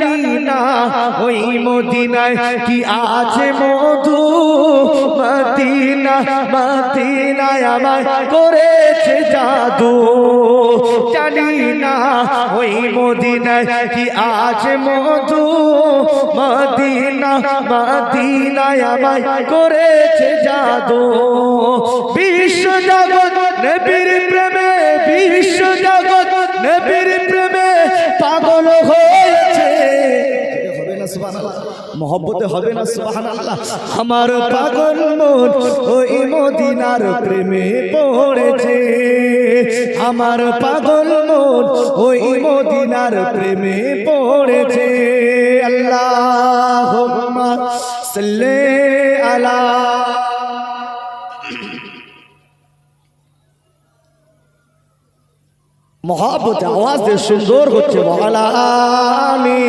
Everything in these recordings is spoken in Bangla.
জানি না ওই মদিনায় কি আছে মধু? মদিনা, মদিনায় আমায় করেছে জাদু। জানি না ওই মদিনায় কি আছে মধু? মদিনা, মদিনায় আমায় করেছে জাদু। বিশ্ব জগৎ নবীর প্রেমে, বিশ্ব জগৎ নবীর প্রেমে পাগল সুবহানাল্লাহ মহব্বতে হবে না সুবহানাল্লাহ। আমার পাগল মন ওই মদিনার প্রেমে পড়েছে। আমার পাগল মন ওই মদিনার প্রেমে পড়েছে। আল্লাহুম্মা সাল্লি আলা মহাব্বত আওয়াজ দিয়ে সুন্দর হচ্ছে বলা আমি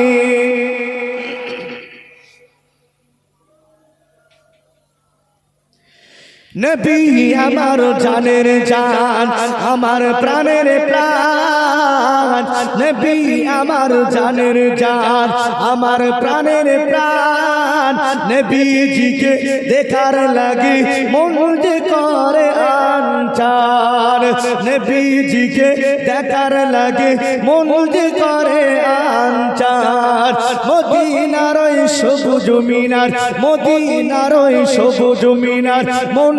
নবী আমার জানের জান, আমার প্রাণের প্রাণ। নবী আমার জানের জান, আমার প্রাণের প্রাণ। নবীজিকে দেখার লাগে মন যে করে আনচান। নবীজিকে দেখার লাগে মন যে করে আনচার মদিনার সবুজ মিনার, মদিনার সবুজ মিনার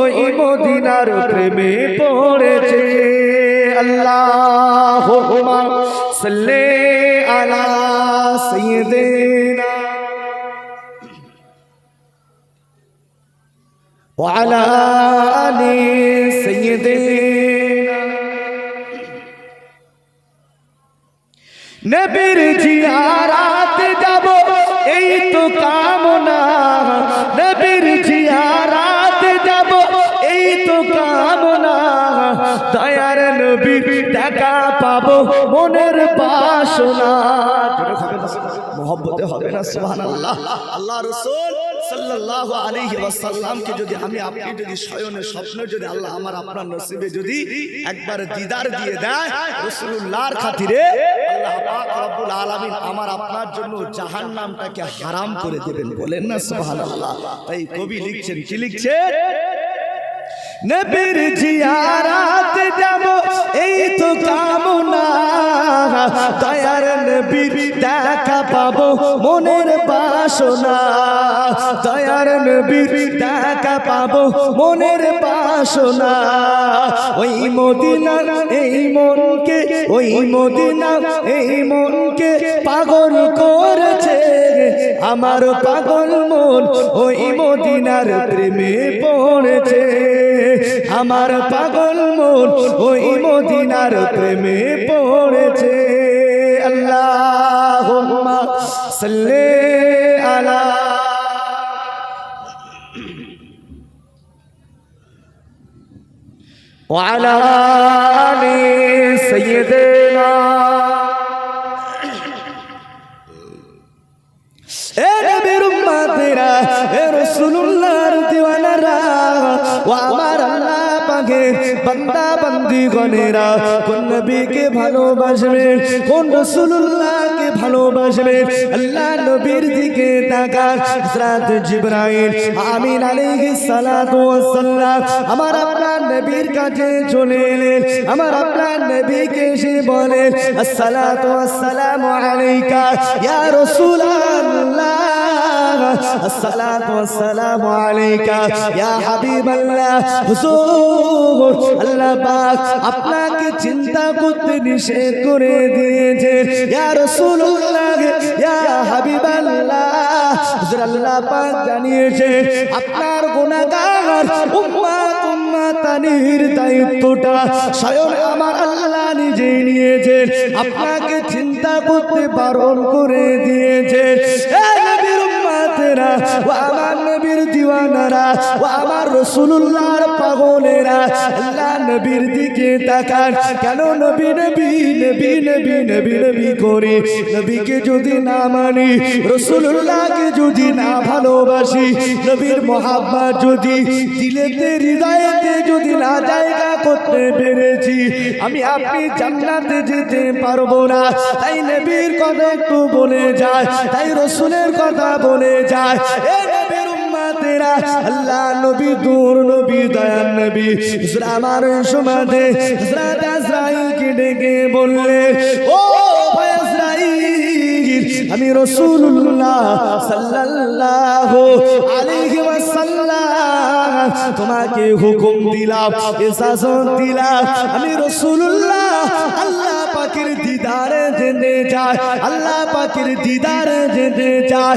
ওই মদিনার প্রেমে পড়েছে। আল্লাহ সাল্লে আলা সাইয়্যিদিনা ওয়া আলা আলি সাইয়্যিদিনা। নবীর জিয়ারাতে যাব, এই তো কামনা বাসনা মহব্বতে হবে না, সুবহানাল্লাহ। আল্লাহ রাসূল সাল্লাল্লাহু আলাইহি ওয়াসাল্লামকে যদি আমি, আপনি যদি শয়নে স্বপ্নে যদি আল্লাহ আমার আপনার নসিবে যদি একবার দিদার দিয়ে দেয় খাতিরে, আল্লাহ আমার আপনার জন্য জাহান্নামটাকে হারাম করে দেবেন বলেন না, সুবহানাল্লাহ। তাই কবি লিখছেন, কি লিখছেন? নবীর জিয়ারাত যাব এই তো কামনা। দয়ার নবীর দেখা পাবো মনের বাসনা। দয়ার নবীর দেখা পাবো মনের বাসনা। ওই মদিনা এই মনকে, ওই মদিনা এই মনকে পাগল করেছে। আমার পাগল মন ওই মদিনার প্রেমে পড়েছে আমার পাগল মন ওই মদিনার প্রেমে পড়েছে আল্লাহ সাল্লে আলা وعلى آل سيدنا উম্মতেরা দিওয়ানারা, ও আমার আল্লাহ পাকের বান্দা বান্দি গনেরা কোন নবীকে ভালোবাসবে, কোন রসুল্লাহকে ভালোবাসবে, আল্লাহ নবীর দিকে তাকান হযরত জিবরাইল আমিন আলাইহিস সালাতু ওয়াস সালাম আমার আপনার নবীর কাছে চলে এলেন, আমার আপনার নবীকে এসে বলেন, আসসালাতু আসসালামু আলাইকা, ইয়া রাসূলুল্লাহ। আসসালাতু আসসালামু আলাইকা। ইয়া হাবিবাল্লাহ হুজুর আল্লাহ পাক আপনাকে চিন্তা করতে নিষেধ করে দিয়েছে। ইয়া রাসূলুল্লাহ ইয়া হাবিবাল্লাহ হুজুর আল্লাহ পাক জানিয়েছেন আপনার গুনাহগার উম্মত উম্মাতানির দায়িত্বটা স্বয়ং আমার আল্লাহ নিজেই নিয়েছেন আপনাকে চিন্তা করতে বারণ করে দিয়েছেন ও আমার নবীর দিওয়ানারা ও আমার রসুল্লাহর পাগলেরা, আল্লাহ নবীর দিকে তাকান। কেন নবী নবী নবী নবী নবী নবী করে? নবীকে যদি না মানি রসুল্লাহকে যদি না ভালোবাসি, নবীর মহাব্বা যদি দিলেতে, হৃদয়েতে যদি না জায়গা করতে পেরেছি, আমি আপনি জান্নাতে যেতে পারব না। তাই নবীর কথা একটু বলে যায়, তাই রসুলের কথা বলে যায়। উম্মাতেরা আল্লাহ নবী দূর নবী নবী। আমার সমাধে ডেকে বললে, ও আমি ওয়াসাল্লাম তোমাকে হুকুম দিলাম ইজাজত দিলাম। আমি রাসূলুল্লাহ, আল্লাহ পাকের দিদারে যেতে চাই আল্লাহ পাকের দিদারে যেতে চাই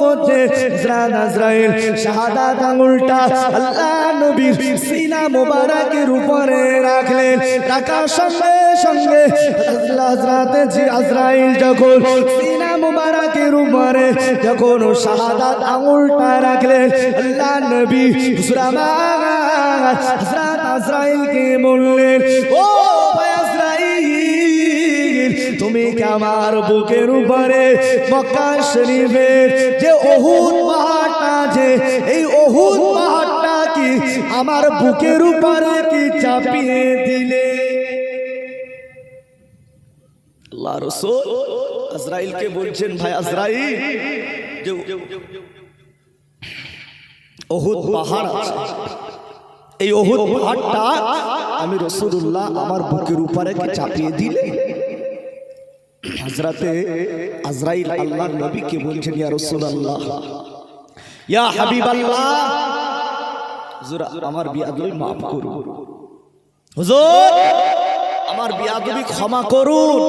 করছে হযরত আজরাইল শাহাদাত আঙ্গুলটা আল্লাহ নবীর সিনা মোবারকের উপরে রাখলেন। রাখার সঙ্গে সঙ্গে হযরত জি আজরাইল যখন সিনা মোবারকের উপরে যখন শাহাদাত আঙ্গুলটা রাখলেন, আল্লাহ নবী হুজুর আমার হযরত আজরাইলকে বললেন, ও আজরাইল তুমি কি আমার বুকের উপরে মক্কা শরীফের যে অহুদ পাহাড়টা যে এই অহুদ পাহাড়টা কি আমার বুকের উপরে কি চাপিয়ে দিলে? আল্লাহ রসুল আজরাইলকে বলছেন ভাই আজরাইল যে অহুদ পাহাড় এই অহুদ পাহাড়টা আমি রসুল্লাহ আমার বুকের উপরে কি চাপিয়ে দিলে? হাজরাতে আজরাইল আল্লাহর নবীকে বলছেন, ইয়া রাসূলুল্লাহ, ইয়া হাবিবাল্লাহ, হুজুর, আমার বিয়াদবি মাফ করুন। হুজুর, আমার বিয়াদবি ক্ষমা করুন।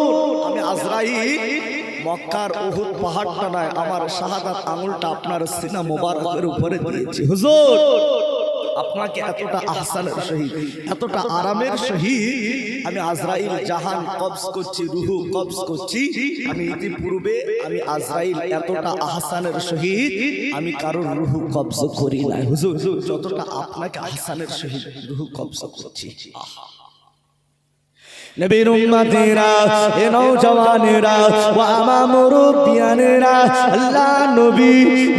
আমি আজরাইল, মক্কার উহুদ পাহাড়টা নয় আমার শাহাদাত আঙুলটা আপনার সিনা মোবারকের উপরে দিয়েছি। হুজুর আপনাকে এতটা আহসানের সহিত এতটা আরামের সহিত আমি আজরাইল জাহান কবজ করছি রুহু কবজ করছি। আমি ইতিপূর্বে আমি আজরাইল এতটা আহসানের সহিত আমি কারোর রুহু কবজ করি না হুজুর যতটা আপনাকে আহসানের সহিত রুহু কবজ করছি। আহা। নবীর উম্মতেরা এ নওজওয়ানেরা ও আমার মুরব্বিয়ানেরা আল্লাহ নবী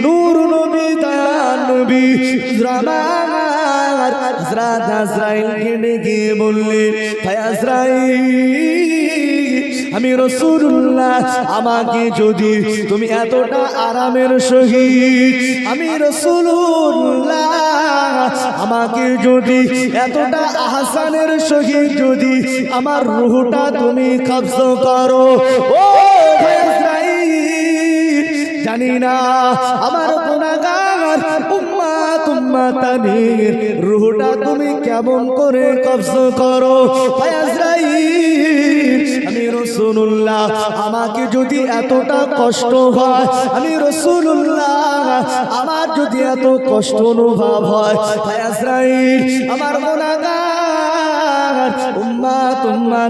নূর নবী দয়াল নবী রামার ডেকে বললেন আজরাইল, আমি রসুল্লাহ আমাকে যদি তুমি এতটা আরামের সহিত, আমি রসুল্লাহ আমাকে যদি এতটা আহসানের সহিত যদি আমার রুহটা তুমি কবজ করো, ও জানি না আমার গুনাহগার উম্মাতানির রুহটা তুমি কেমন করে কবজ করো? আমি রসুল্লাহ আমাকে যদি এতটা কষ্ট হয়, আমি রসুল্লাহ আমার যদি এত কষ্ট অনুভব হয় আমার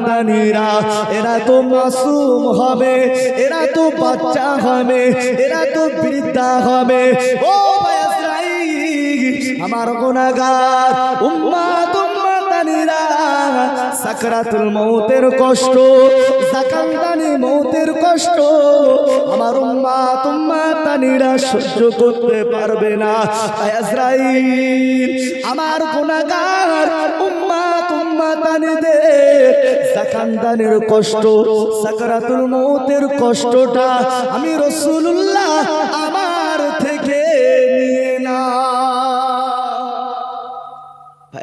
দানিরা, এরা তো মাসুম হবে, এরা তো বাচ্চা হবে, এরা তো বৃদ্ধা হবে। ও আমার গুনাহগার উম্মা তুম্মা তানিরা সাকরাতুল মৌতের কষ্ট সাকান্তানি মৌতের কষ্ট, আমার উম্মা তুম্মা তানিরা সহ্য করতে পারবে না। আজরাইল, আমার গুনাহগার উম্মা তুম্মা তানিদের সাকান্তানের কষ্ট, সাকরাতুল মৌতের কষ্টটা আমি রাসূলুল্লাহ আমার থেকে নিয়ে না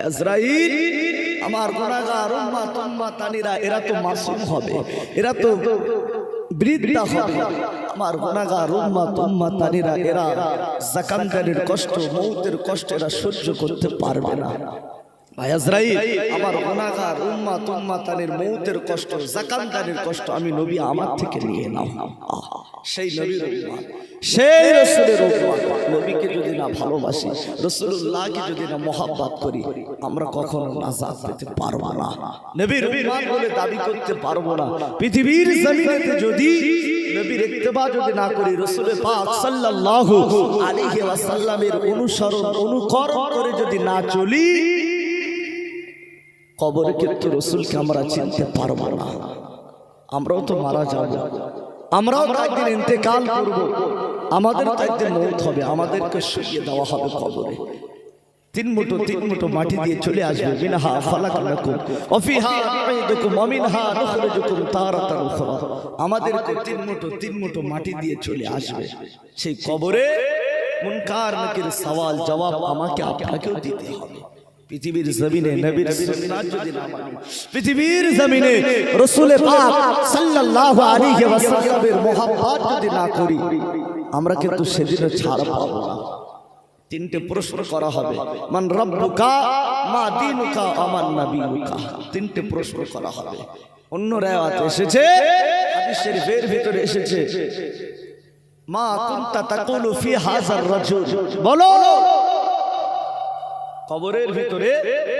আজরাইল, আমার গুনাহগার উম্মা তুম্মা তানিরা এরা তো মাসুম হবে, এরা তো বৃদ্ধা হবে। আমার গুনাহগার উম্মা তুম্মা তানিরা এরা জাকান্দারের কষ্ট, মৌতের কষ্ট এরা সহ্য করতে পারবে না। আমার গুনাহগার উম্মা তুম্মা মৌতের কষ্ট জাকানদারের কষ্ট আমি নবী আমার থেকে নিয়ে নাও। সেই নবীর সেই রসুলের নবীকে যদি না ভালোবাসি রসুল্লাহকে যদি না মহাব্বাত করি আমরা কখনো নাজাত পেতে পারব না। নবীর বলে দাবি করতে পারব না। পৃথিবীর জমিনেতে যদি নবীর ইত্তেবা যদি না করি রসুলের পাক সাল্লাল্লাহু আলাইহি ওয়াসাল্লামের অনুসরণ অনুকরণ করে যদি না চলি কবরে কিন্তু রসুলকে আমরা চিনতে পারব না। আমরাও তো মারা যাব। আমরাও একদিন ইন্তেকাল করব। আমাদের একদিন মৌত হবে। আমাদেরকে শুকিয়ে দেওয়া হবে কবরে। তিন মুঠো তিন মুঠো মাটি দিয়ে চলে আসবে। মিনহা ফালাকালাকুম ওফিহা নুঈদুকুম ওয়া মিনহা নুখরিজুকুম তারাতান উখরা। আমাদেরকে তিন মুঠো তিন মুঠো মাটি দিয়ে চলে আসবে। সেই কবরে মুনকার নাকির সওয়াল জবাব আমাকে আপনাকেও দিতে হবে। পৃথিবীর জমিনে নবীর সুন্নাত যদি না মানি পৃথিবীর জমিনে রাসূলে পাক সাল্লাল্লাহু আলাইহি ওয়াসাল্লামের মোহাব্বত যদি না করি আমরা কিন্তু সেদিনও ছাড় পাবো না। তিনটে প্রশ্ন করা হবে। মান রব্বুকা মা দিনুকা আমার নাবিয়ুকা তিনটে প্রশ্ন করা হবে। অন্য রায়াত এসেছে হাদিস শরীফের ভিতরে এসেছে। মা কুনতা তাকুলু ফি হাযার রাজুল। বলো। কবরের ভিতরে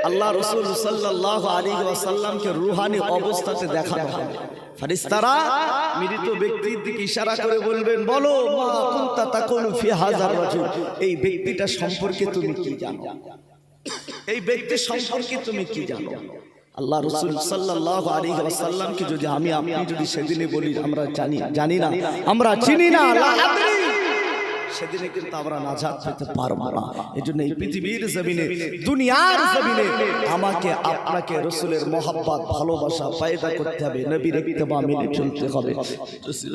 আল্লাহ রসুল সাল্লাল্লাহু আলাইহি ওয়াসাল্লামকে রুহানি অবস্থাতে দেখানো হবে ফারিস্তারা মৃত ব্যক্তির দিকে ইশারা করে বলবেন বলো এই ব্যক্তিটা সম্পর্কে তুমি কি জানো? এই ব্যক্তি সম্পর্কে তুমি কি জানো? আল্লাহ রসুল সাল্লাল্লাহু আলাইহি ওয়াসাল্লামকে যদি আমি আপনি যদি সেদিনে বলি আমরা জানি জানি না। আমরা চিনি না সেদিনে কিন্তু আমরা নাজাত পেতে পারব না। এই জন্য এই পৃথিবীর জমিনে দুনিয়ার জমিনে আমাকে আপনাকে রসুলের মহাব্বত ভালোবাসা পায়দা করতে হবে নবীর ইত্তেবা মেনে চলতে হবে।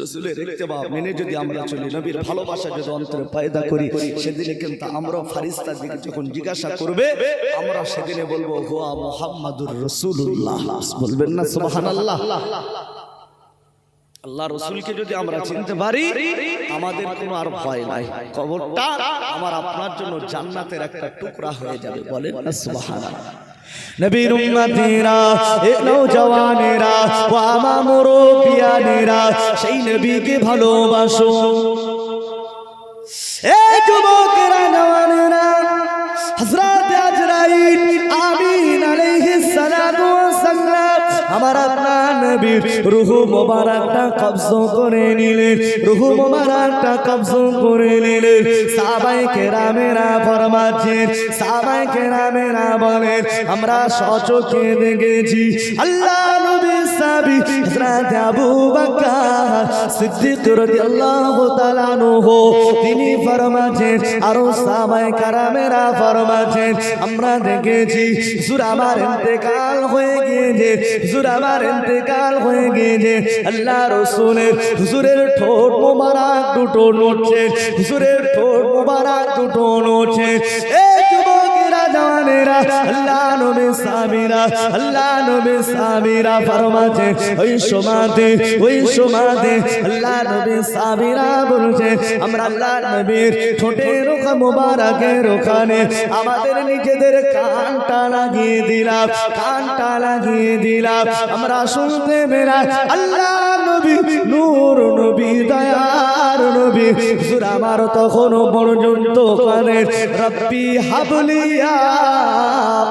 রসুলের ইত্তেবা মেনে যদি আমরা চলি নবীর ভালোবাসা যদি অন্তরে পায়দা করি সেদিনে কিন্তু আমরা ফারিস্তার দিকে যখন জিজ্ঞাসা করবে আমরা সেদিনে বলব হুয়া মোহাম্মদুর রসুল্লাহ বলবেন না সুবহানাল্লাহ। আল্লাহ রসুলকে যদি আমরা চিনতে পারি আমাদের কোনো আর ভয় নাই। কবরটা আমার আপনার জন্য জান্নাতের একটা টুকরা হয়ে যাবে বলেন নবীর উম্মতিরা এ নওজওয়ানেরা ও আমা মুরব্বিয়ানেরা সেই নবীকে ভালোবাসো। এ যুবকেরা আমার আপনার নবীর রুহু মোবারকটা কবজ করে নিলেন রুহু মোবারকটা কবজ করে নিলেন সাহাবায়ে কেরামেরা ফরমাচ্ছেন সাহাবায়ে কেরামেরা বলেন আমরা সচকে দেখেছি, আল্লাহ নবী সাহাবী হযরত আবু বকর সিদ্দিক রাদিয়াল্লাহু তাআলা আনহু তিনি ফরমাচ্ছেন আর সাহাবায়ে কেরামেরা ফরমাচ্ছেন আমরা দেখেছি, হুজুর আমার ইন্তেকাল হয়ে গিয়েছে, হুজুর আমার ইন্তেকাল হয়ে গিয়েছে, আল্লাহ রসুলের হুজুরের ঠোঁট মোবারক দুটো নড়ছে, হুজুরের ঠোঁট মোবারক দুটো নড়ছে, এ যুবকেরা আল্লাহ নবী আল্লাহ নবী ওই ওই আল্লাহ নবী বলছে, আমরা আল্লাহ নবীর ওখানে, আমাদের নিজেদের কানটা লাগিয়ে দিলাম, কানটা লাগিয়ে দিলাম, আমরা শুনতে মেরা আল্লাহ নবী, নূর নবী, দয়ার নবী। পর্যন্ত রব্বি হাবলিয়া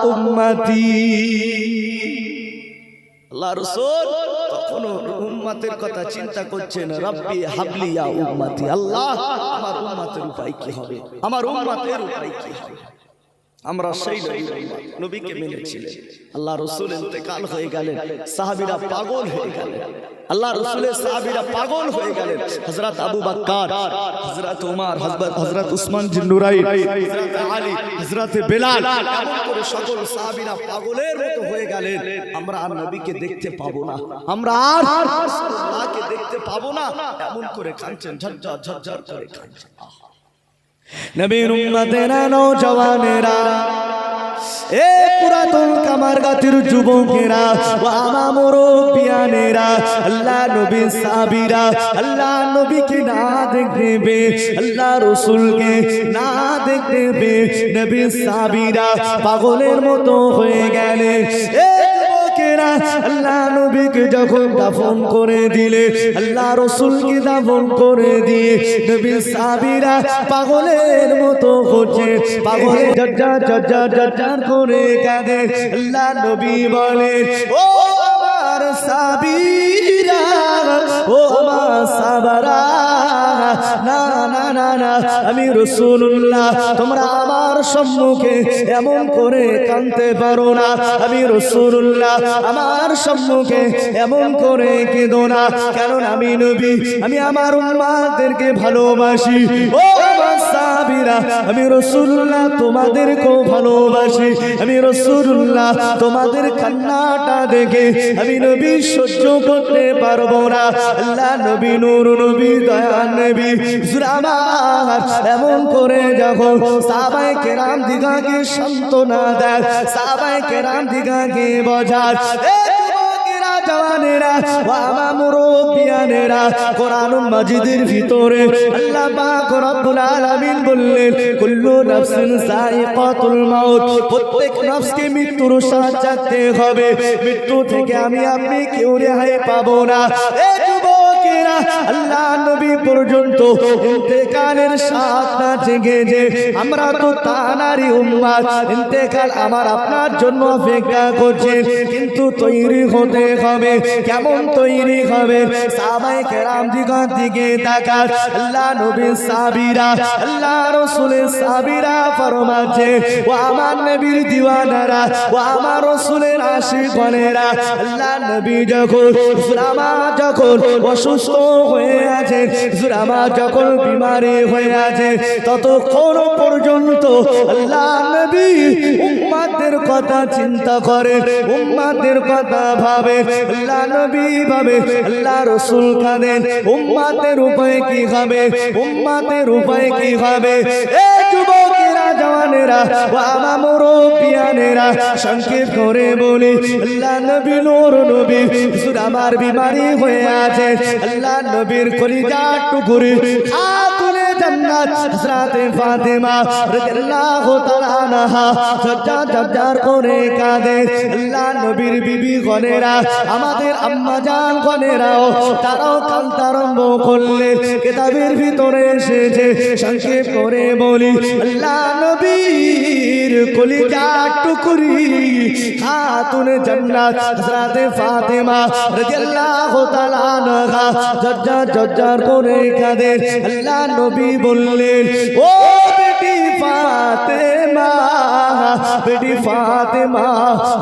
উম্মতি। আল্লাহ রসুল তখন উম্মাতের কথা চিন্তা করছেন, রব্বি হাবলিয়া উম্মাতি। আল্লাহ, আমার উম্মাতের উপায় কি হবে? আমার উম্মাতের উপায় কি হবে? আমরা সেই নবীকে মেনেছিলেন। আল্লাহ রসুল ইন্তেকাল হয়ে গেলেন সাহাবীরা পাগল হয়ে গেলেন। আল্লাহ রসুলের সাহাবীরা পাগল হয়ে গেলেন। হযরত আবু বকর হযরত উমর হযরত উসমান হযরত আলী হযরত বেলাল সকল সাহাবীরা পাগলের মতো হয়ে গেলেন আমরা আর নবীকে দেখতে পাবো না। আমরা আর দেখতে পাবো না। এমন করে কাঁদছেন ঝরঝর ঝরঝর করে কাঁদছেন। নবীর উম্মতেরা নওজওয়ানেরা এ পুরাতন কামার গাতির যুবকেরা ও আমা মুরব্বিয়ানেরা, আল্লাহ নবী সাবিরা আল্লাহ নবীকে না দেখতে পে আল্লাহ রসুলকে না দেখতে পে নবী সাবিরা পাগলের মতো হয়ে গেলে, এ যুবকেরা আল্লাহ নবীকে যখন দাফন করে দিলে, আল্লাহ রসুলকে দাফন করে দিয়ে সাবিরা পাগলের মতো হচ্ছে, পাগলের জজ্জার জজ্জার জজ্জার করে কাঁদে। আল্লাহ নবী বলে, ও আমার সাবিরা ও আমার সাবারা না না না না, আমি রসুল্লাহ তোমরা আমার সম্মুখে এমন করে কানতে পারো না। আমি রসুল্লাহ আমার সম্মুখে এমন করে কেঁদো না। কারণ আমি নবী, আমি আমার উন্মাদেরকে ভালোবাসি। ও আমার সাবিরা আমি রসুল্লাহ তোমাদেরকেও ভালোবাসি। আমি রসুল্লাহ তোমাদের কান্নাটা দেখে আমি নবী সহ্য করতে পারব না। আল্লাহ নবী নূর, নবী দয়া নবী। এমন করে যখন সাবাই কেরাম দিঘাকে সান্ত্বনা দেয় সাবাই কেরাম দিঘাকে বজার জওয়ানেরা ভিতরে আল্লাহ পাক রব্বুল আলামিন বললেন, কুল্লু মৃত্যুর স্বাদ হবে। মৃত্যু থেকে আমি আপনি কেউ রেহাই পাবো না। আল্লাহ নবী পর্যন্ত ইন্তেকালের না জেগে যে আমরা তো ইন্তেকাল আমার আপনার জন্য অপেক্ষা করছে। কিন্তু তৈরি হতে হবে, কেমন তৈরি হবে? কেরাম দিকে আল্লাহ নবী সাবিরা আল্লাহ রসুলের সাবিরা ফরমাচ্ছে, ও আমার নবীর দিওয়ানারা, ও আমার রসুলের আল্লাহ নবী যখন যখন অসুস্থ হয়ে আছে। সুরামা যখন বিমারি হয়ে আছে, ততক্ষণ পর্যন্ত উম্মাদের কথা চিন্তা করে, উম্মাদের কথা ভাবে, আল্লাহ ভাবে, আল্লাহ রসুল কাঁদেন উম্মাদের উপায় কি হবে, উম্মাদের উপায় কি হবে? এ যুবকেরা জওয়ানেরা ও আমার মুরব্বিয়ানেরা করে বলি, আল্লাহ নবী নূর নবী আমার বিমারি হয়ে আছে, আল্লাহ নবীর কলিজা টুকুরি জান্নাত, হযরত ফাতেমা রাদিয়াল্লাহু তাআলা আনহা সজ্জা সজ্জার করে কাঁদে। আল্লাহ নবীর বিবি গনেরা আমাদের আম্মা জান গনেরাও তারাও কান্তা আরম্ভ করলেন কিতাবের ভিতরে এসেছে, সংক্ষেপ করে বলি, আল্লাহ নবীর কলিজা টুকুরি, খাতুন জান্নাত, হযরত ফাতেমা রাদিয়াল্লাহু তাআলা আনহা জজ্জা জজ্জার করে কাঁদে। আল্লাহ নবী বললেন ও বেটি ফাতেমা বেটি ফাতেমা,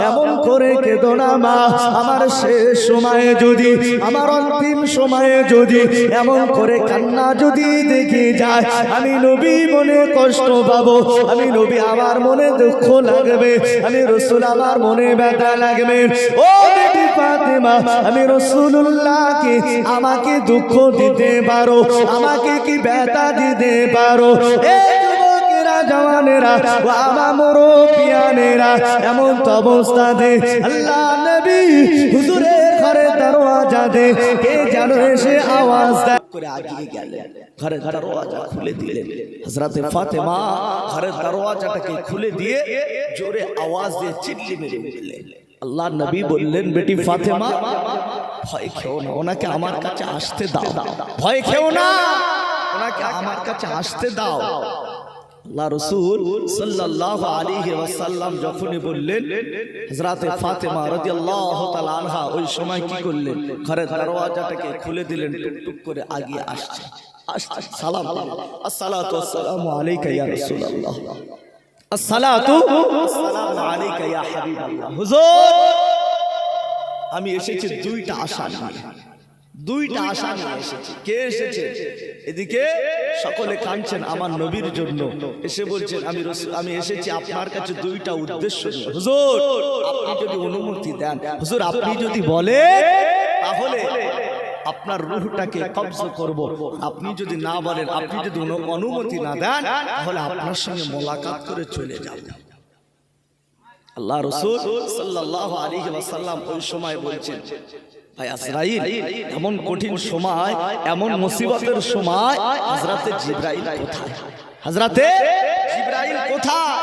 এমন করে কেঁদো না মা। আমার শেষ সময়ে যদি, আমার অন্তিম সময়ে যদি, এমন করে কান্না যদি দেখে যায়, আমি নবী মনে কষ্ট পাবো, আমি নবী আমার মনে দুঃখ লাগবে, আমি রসুল আমার মনে ব্যথা লাগবে। ও বেটি ফাতেমা, আমি রসুল্লাহকে আমাকে দুঃখ দিতে পারো, আমাকে কি ব্যথা দিতে পারো? এ জওয়ানেরা ও আমার মুরব্বিয়ানেরা এমন তো অবস্থাতে আল্লাহ নবী হুজুরের ঘরে দরওয়াজাতে কে যেন এসে আওয়াজ দেয়। করে আগিয়ে গেলেন ঘরের দরওয়াজা খুলে দিলেন। হযরত ফাতেমা ঘরের দরওয়াজাটাকে খুলে দিয়ে জোরে আওয়াজ দিয়ে চিল্লি মেরে দিলেন আল্লাহ নবী বললেন বেটি ফাতেমা ভয় খেও না ওনাকে আমার কাছে আসতে দাও। ভয় খেও না। ওনাকে আমার কাছে আসতে দাও। আমি এসেছি দুইটা আশা দুইটা আশা নিয়ে এসেছি। কে এসেছে? এদিকে সকলে কাঁদছেন আমার নবীর জন্য। এসে বলছেন আমি আমি এসেছি আপনার কাছে দুইটা উদ্দেশ্য হুজুর আপনি যদি অনুমতি দেন হুজুর আপনি যদি বলেন তাহলে আপনার রুহটাকে কবজ করব। আপনি যদি না বলেন আপনি যদি অনুমতি না দেন তাহলে আপনার সঙ্গে মোলাকাত করে চলে যাব। আল্লাহ রসুল সাল্লাল্লাহু আলাইহি ওয়াসাল্লাম ওই সময় বলছেন এমন কঠিন সময়, এমন মুসিবতের সময় হযরতে জিবরাইল কোথায়? জিবরাইল কোথায়?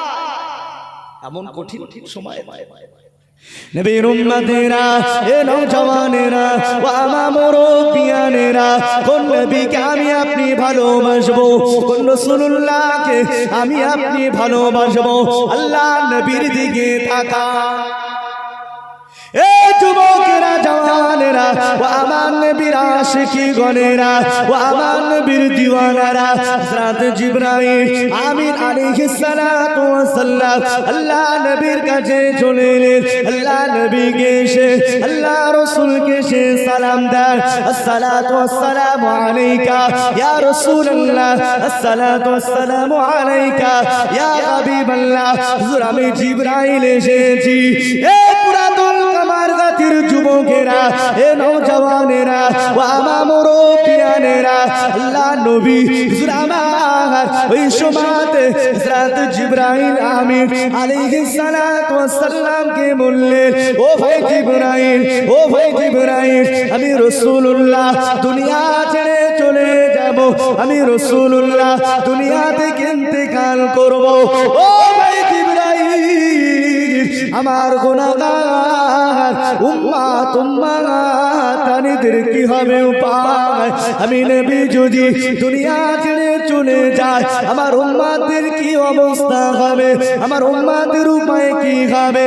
এমন কঠিন সময়। আমি আপনি ভালোবাসবো? কোন রাসূলুল্লাহকে আমি আপনি ভালোবাসবো? আল্লাহ নবীর দিকে তাকা এ যুবকেরা জওয়ানেরা ও আমার নবীর আশিকি গনেরা ও আমার নবীর দিওয়ানারা হযরত জিবরাইল আমিন আলাইহিস সালাতু ওয়াস সালাম আল্লাহ নবীর কাছে চলে এলেন আল্লাহ নবীকে এসে আল্লাহ রাসূলকে এসে সালাম দেন আসসালাতু ওয়াসসালামু আলাইকা ইয়া রাসূলুল্লাহ আসসালাতু ওয়াসসালামু আলাইকা ইয়া হাবিবাল্লাহ হুজুর আমি জিবরাইল এসেছি এ পুরাতন কামার জাতির যুবকেরা, এ নওজওয়ানেরা ও আমার মুরব্বিয়ানেরা, আল্লাহ নবী ওই সময়তে হযরত জিবরাইল আমিন আলাইহিস সালাতু ওয়াস সালামকে বললেন, ও ভাই জিবরাইল, ও ভাই জিবরাইল, আমি রাসূলুল্লাহ, দুনিয়া ছেড়ে চলে যাব, আমি রাসূলুল্লাহ দুনিয়া থেকে ইন্তেকাল করব? ও ভাই জিবরাইল, আমার গুনাহগার উপায়? আমি দুনিয়া ছেড়ে চলে যায়, আমার উম্মাদের কি অবস্থা হবে? আমার উম্মাদের উপায় কি হবে?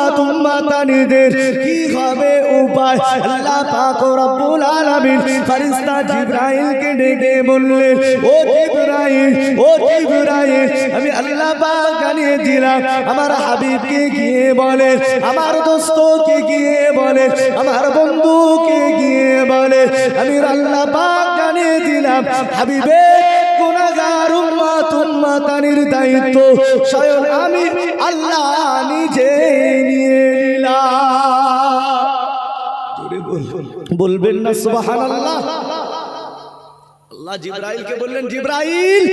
উম্মাত উম্মাতানিদের কি হবে উপায়? আল্লাহ পাক রব্বুল আলামিন ফেরেশতা জিবরাইলকে ডেকে বললেন, ও জিবরাইল ও জিবরাইল, আমি আল্লাহ পাক জানিয়ে দিলাম, আমার হাবিবকে গিয়ে বলে আমার দোস্তকে গিয়ে বলে আমার বন্ধুকে গিয়ে বলে আমি আল্লাহ পাক জানিয়ে দিলাম হাবিবে গুনাহগার উম্মাত দায়িত্ব। স্বয়ং আমি আল্লাহ নিজে নিয়ে বলবেন না, সুবহানাল্লাহ। আল্লাহ জিব্রাইলকে বললেন, জিব্রাইল,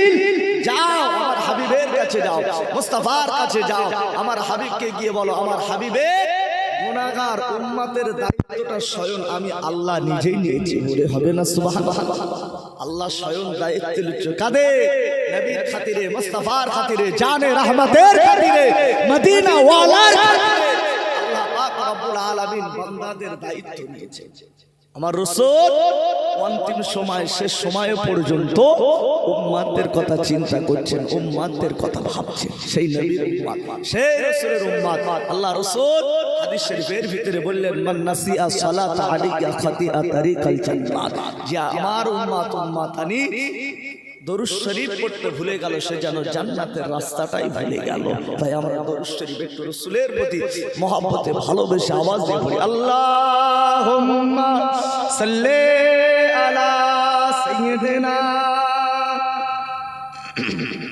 যাও, আমার হাবিবের কাছে যাও। মুস্তাফার কাছে যাও। আমার হাবিবকে গিয়ে বলো, আমার হাবিবের গুনাহগার উম্মাতের দায়িত্বটা স্বয়ং আমি আল্লাহ নিজেই নিয়েছি। বলে হবে না সুবাহ আল্লাহ স্বয়ং দায়িত্ব নিচ্ছে কাদের? নবীর খাতিরে মুস্তাফার খাতিরে জানে রহমতের খাতিরে মদিনা ওয়ালার খাতিরে। আল্লাহ পাক রব্বুল আলামিন বান্দাদের দায়িত্ব নিয়েছে আমার রসুল অন্তিম সময়, শেষ সময় পর্যন্ত উম্মাদের কথা চিন্তা করছেন, উম্মাদের কথা ভাবছেন। সেই নবীর উম্মাদ, সেই রসুলের উম্মাদ। আল্লাহ রসুল হাদিস শরীফের ভিতরে বললেন, মান নাসিয়া সালাত আলাইয়া খাতিয়া তারিকাল জান্নাত। যে আমার উম্মাত উম্মাতানি দরুদ শরীফ পড়তে ভুলে গেল, সে যেন জান্নাতের রাস্তাটাই ভুলে গেল। তাই আমরা দরুদ শরীফ একটু রসুলের প্রতি মহাব্বতে ভালোবেসে আওয়াজ দিয়ে পড়ি আল্লাহ সাল্লি আলা সাইয়্যিদিনা।